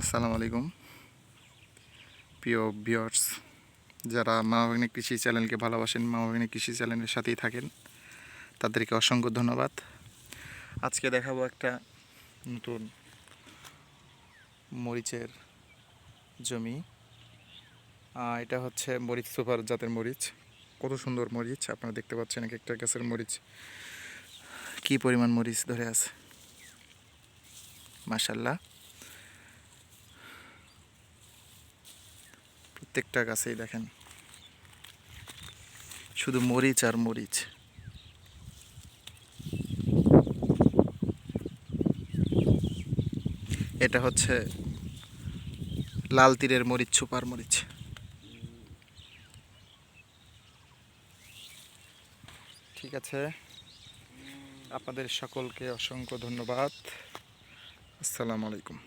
আসসালামু আলাইকুম। প্রিয় ভিউয়ার্স, যারা মা মামাবিনী কৃষি চ্যানেলকে ভালোবাসেন, মা মামাবিনী কৃষি চ্যানেলের সাথেই থাকেন, তাদেরকে অসংখ্য ধন্যবাদ। আজকে দেখাবো একটা নতুন মরিচের জমি। এটা হচ্ছে মরিচ সুপার জাতের মরিচ। কত সুন্দর মরিচ, আপনারা দেখতে পাচ্ছেন এক একটা গাছের মরিচ। কি পরিমাণ মরিচ ধরে আছে? মাশাল্লাহ প্রত্যেকটা গাছেই দেখেন। শুধু মরিচ আর মরিচ। এটা হচ্ছে লাল তীরের মরিচ, সুপার মরিচ। ঠিক আছে। আপনাদের সকলকে অসংখ্য ধন্যবাদ। আসসালামু আলাইকুম।